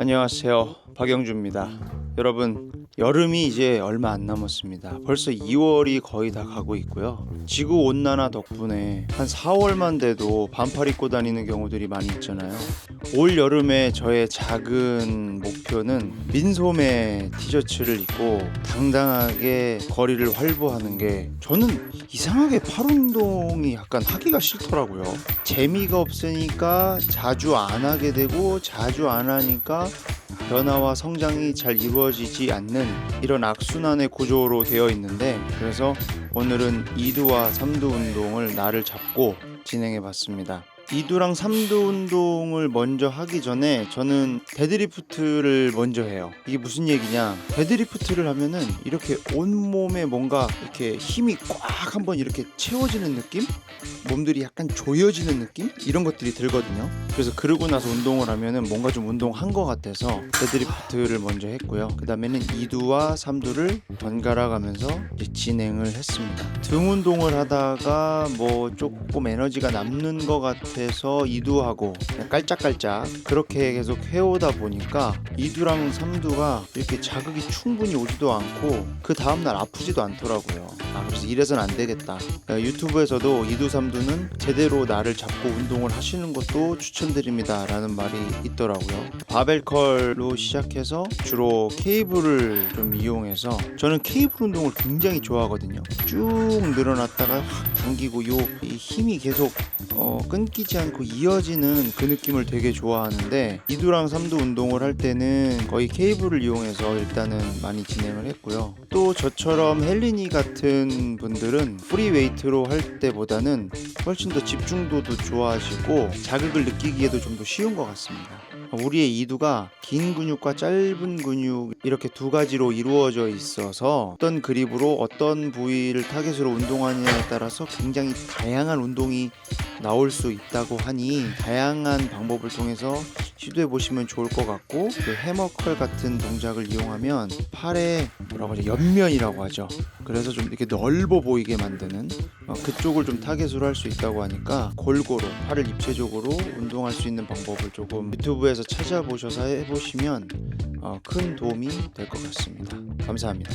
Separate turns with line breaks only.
안녕하세요. 박영주입니다. 여러분, 여름이 이제 얼마 안 남았습니다. 벌써 2월이 거의 다 가고 있고요. 지구 온난화 덕분에 한 4월만 돼도 반팔 입고 다니는 경우들이 많이 있잖아요. 올 여름에 저의 작은 목표는 민소매 티셔츠를 입고 당당하게 거리를 활보하는 게 저는 이상하게 팔 운동이 약간 하기가 싫더라고요. 재미가 없으니까 자주 안 하게 되고 자주 안 하니까 변화와 성장이 잘 이루어지지 않는 이런 악순환의 구조로 되어 있는데 그래서 오늘은 2두와 3두 운동을 날을 잡고 진행해 봤습니다. 2두랑 3두 운동을 먼저 하기 전에 저는 데드리프트를 먼저 해요. 이게 무슨 얘기냐? 데드리프트를 하면은 이렇게 온몸에 뭔가 이렇게 힘이 꽉 한번 이렇게 채워지는 느낌? 몸들이 약간 조여지는 느낌? 이런 것들이 들거든요. 그래서 그러고 나서 운동을 하면은 뭔가 좀 운동한 것 같아서 데드리프트를 먼저 했고요. 그 다음에는 2두와 3두를 번갈아 가면서 진행을 했습니다. 등 운동을 하다가 뭐 조금 에너지가 남는 것 같아 서 2두하고 깔짝깔짝 그렇게 계속 해오다 보니까 2두랑 3두가 이렇게 자극이 충분히 오지도 않고 그 다음날 아프지도 않더라고요. 아, 그래서 이래선 안 되겠다. 어, 유튜브에서도 2두, 3두는 제대로 나를 잡고 운동을 하시는 것도 추천드립니다. 라는 말이 있더라고요. 바벨컬로 시작해서 주로 케이블을 좀 이용해서 저는 케이블 운동을 굉장히 좋아하거든요. 쭉 늘어났다가 확 당기고 요이 힘이 계속 어, 끊기 지 않고 이어지는 그 느낌을 되게 좋아하는데 2두랑 3두 운동을 할 때는 거의 케이블을 이용해서 일단은 많이 진행을 했고요. 또 저처럼 헬리니 같은 분들은 프리웨이트로 할 때보다는 훨씬 더 집중도도 좋아지고 자극을 느끼기에도 좀 더 쉬운 것 같습니다. 우리의 이두가 긴 근육과 짧은 근육 이렇게 두 가지로 이루어져 있어서 어떤 그립으로 어떤 부위를 타겟으로 운동하느냐에 따라서 굉장히 다양한 운동이 나올 수 있다고 하니 다양한 방법을 통해서 시도해 보시면 좋을 것 같고 그 해머컬 같은 동작을 이용하면 팔에 뭐라고 하죠 옆면이라고 하죠. 그래서 좀 이렇게 넓어 보이게 만드는 어, 그쪽을 좀 타겟으로 할 수 있다고 하니까 골고루 팔을 입체적으로 운동할 수 있는 방법을 조금 유튜브에서 찾아보셔서 해보시면 어, 큰 도움이 될 것 같습니다. 감사합니다